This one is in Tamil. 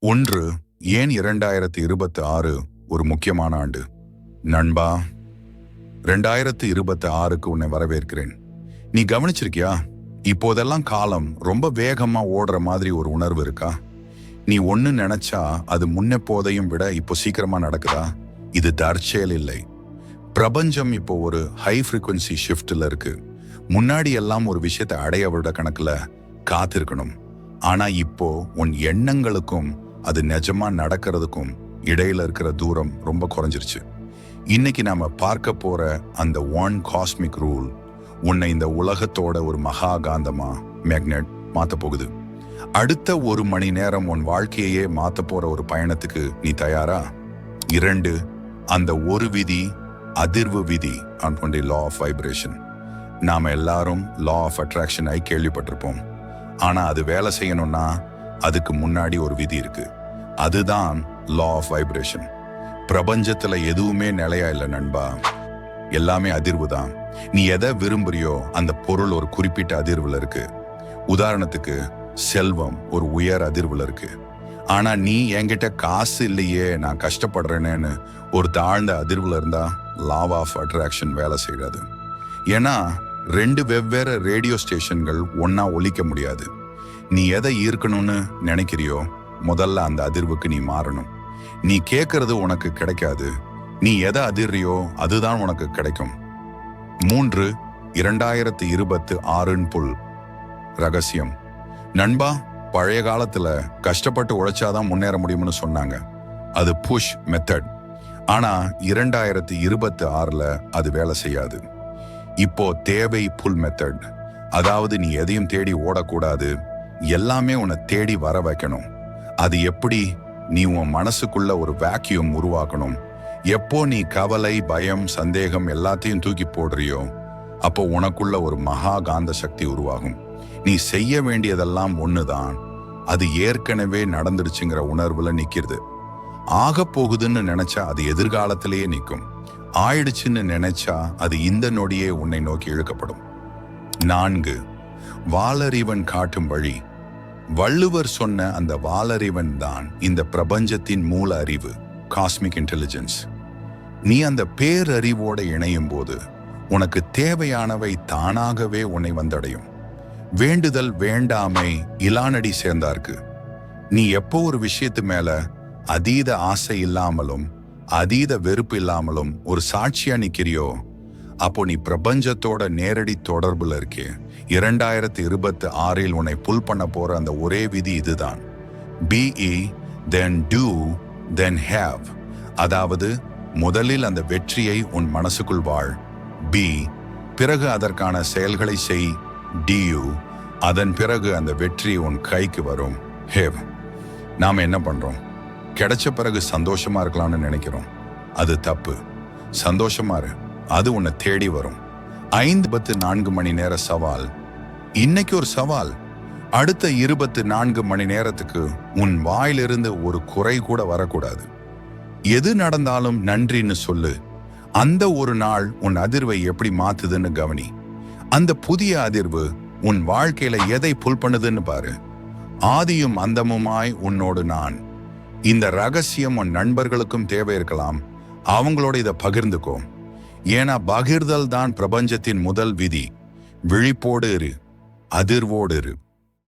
ஒன்று ஏன் இரண்டாயிரத்தி இருபத்தி ஆறு ஒரு முக்கியமான ஆண்டு? நண்பா ரெண்டாயிரத்து இருபத்தி ஆறுக்கு உன்னை வரவேற்கிறேன். நீ கவனிச்சிருக்கியா? இப்போதெல்லாம் காலம் ரொம்ப வேகமா ஓடுற மாதிரி ஒரு உணர்வு இருக்கா? நீ ஒன்னு நினைச்சா அது முன்னெப்போதையும் விட இப்போ சீக்கிரமா நடக்குதா? இது தற்செயல் இல்லை. பிரபஞ்சம் இப்போ ஒரு ஹை ஃப்ரீக்வன்சி ஷிஃப்டில் இருக்கு. முன்னாடி எல்லாம் ஒரு விஷயத்தை அடைய விட கணக்கில் காத்திருக்கணும். ஆனா இப்போ உன் எண்ணங்களுக்கும் அது நிஜமா நடக்கிறதுக்கும் இடையில இருக்கிற தூரம் ரொம்ப குறைஞ்சிருச்சு. இன்னைக்கு நாம பார்க்க போற அந்த ஒன் காஸ்மிக் ரூல் உன்னை இந்த உலகத்தோட ஒரு மகா காந்தமா மேக்னெட் மாத்த போகுது. அடுத்த ஒரு மணி நேரம் உன் வாழ்க்கையே மாத்த போற ஒரு பயணத்துக்கு நீ தயாரா? இரண்டு அந்த ஒரு விதி அதிர்வு விதி அண்ட் லா ஆஃப் வைப்ரேஷன் நாம் எல்லாரும் லா ஆஃப் அட்ராக்ஷன் ஆகி கேள்விப்பட்டிருப்போம். ஆனால் அது வேலை செய்யணும்னா அதுக்கு முன்னாடி ஒரு விதி இருக்குது அதுதான் லா ஆஃப் வைப்ரேஷன் பிரபஞ்சத்துல எதுவுமே நிலையா இல்லை நண்பா. எல்லாமே அதிர்வு தான் நீ எதை விரும்புறியோ அந்த பொருள் ஒரு குறிப்பிட்ட அதிர்வுல இருக்கு. உதாரணத்துக்கு செல்வம் ஒரு உயர் அதிர்வுல இருக்கு. ஆனா நீ என்கிட்ட காசு இல்லையே நான் கஷ்டப்படுறேனேன்னு ஒரு தாழ்ந்த அதிர்வுல இருந்தா லாவ் ஆஃப் அட்ராக்ஷன் வேலை செய்யாது. ஏன்னா ரெண்டு வெவ்வேறு ரேடியோ ஸ்டேஷன்கள் ஒன்னா ஒழிக்க முடியாது. நீ எதை ஈர்க்கணும்னு நினைக்கிறியோ முதல்ல அந்த அதிர்வுக்கு நீ மாறணும். நீ கேட்கறது உனக்கு கிடைக்காது. நீ எதை அதிர்றியோ அதுதான் உனக்கு கிடைக்கும். மூன்று இரண்டாயிரத்து இருபத்து ஆறுன் புல். ரகசியம். நண்பா பழைய காலத்துல கஷ்டப்பட்டு உழைச்சாதான் முன்னேற முடியும்னு சொன்னாங்க. அது புஷ் மெத்தட் ஆனா இரண்டாயிரத்து இருபத்து ஆறுல அது வேலை செய்யாது. இப்போ தேவை புல் மெத்தட் அதாவது நீ எதையும் தேடி ஓடக்கூடாது. எல்லாமே உன்னை தேடி வர வைக்கணும். அது எப்படி நீ உன் மனசுக்குள்ள ஒரு வேக்யூம் உருவாக்கணும்? எப்போ நீ கவலை பயம் சந்தேகம் எல்லாத்தையும் தூக்கி போடுறியோ அப்போ உனக்குள்ள ஒரு மகா காந்த சக்தி உருவாகும். நீ செய்ய வேண்டியதெல்லாம் ஒண்ணுதான். அது ஏற்கனவே நடந்துடுச்சுங்கிற உணர்வுல நிக்கிறது. ஆக போகுதுன்னு நினைச்சா அது எதிர்காலத்திலேயே நிற்கும். ஆயிடுச்சுன்னு நினைச்சா அது இந்த நொடியே உன்னை நோக்கி இழுக்கப்படும். நான்கு வாளறிவன் காட்டும் வழி. வள்ளுவர் சொன்ன அந்த வாளறிவன் தான் இந்த பிரபஞ்சத்தின் மூல அறிவு காஸ்மிக் இன்டெலிஜென்ஸ் நீ அந்த பேரறிவோடு இணையும் போது உனக்கு தேவையானவை தானாகவே உன்னை வந்தடையும். வேண்டுதல் வேண்டாமை இலானடி சேர்ந்தார்க்கு. நீ எப்போ ஒரு விஷயத்து மேல அதீத ஆசை இல்லாமலும் அதீத வெறுப்பு இல்லாமலும் ஒரு சாட்சியா நிக்கிறியோ அப்போ நீ பிரபஞ்சத்தோட நேரடி தொடர்புல இருக்கே. இரண்டாயிரத்தி இருபத்தி ஆறில் உன்னை புல் பண்ண போற அந்த ஒரே விதி இதுதான். Be then do then have அதாவது முதலில் அந்த வெற்றியை உன் மனசுக்குள் வாழ். பி பிறகு அதற்கான செயல்களை செய். டியூ அதன் பிறகு அந்த வெற்றி உன் கைக்கு வரும். ஹேவ் நாம் என்ன பண்ணுறோம் கிடைச்ச பிறகு சந்தோஷமா இருக்கலாம்னு நினைக்கிறோம். அது தப்பு. சந்தோஷமா இரு. அது உன்னை தேடி வரும். ஐந்து பத்து நான்கு மணி நேர சவால். இன்னைக்கு ஒரு சவால். அடுத்த இருபத்து நான்கு மணி நேரத்துக்கு உன் வாயிலிருந்து ஒரு குறை கூட வரக்கூடாது. எது நடந்தாலும் நன்றின்னு சொல்லு. அந்த ஒரு நாள் உன் அதிர்வை எப்படி மாத்துதுன்னு கவனி. அந்த புதிய அதிர்வு உன் வாழ்க்கையில எதை புல் பண்ணுதுன்னு பாரு. ஆதியும் அந்தமுமாய் உன்னோடு நான். இந்த ரகசியம் உன் நண்பர்களுக்கும் தேவை இருக்கலாம். அவங்களோட இதை பகிர்ந்துக்கோ. ஏன்னா பகிர்தல் தான் பிரபஞ்சத்தின் முதல் விதி. விழிப்போடு இரு அதிர்வோடு இரு.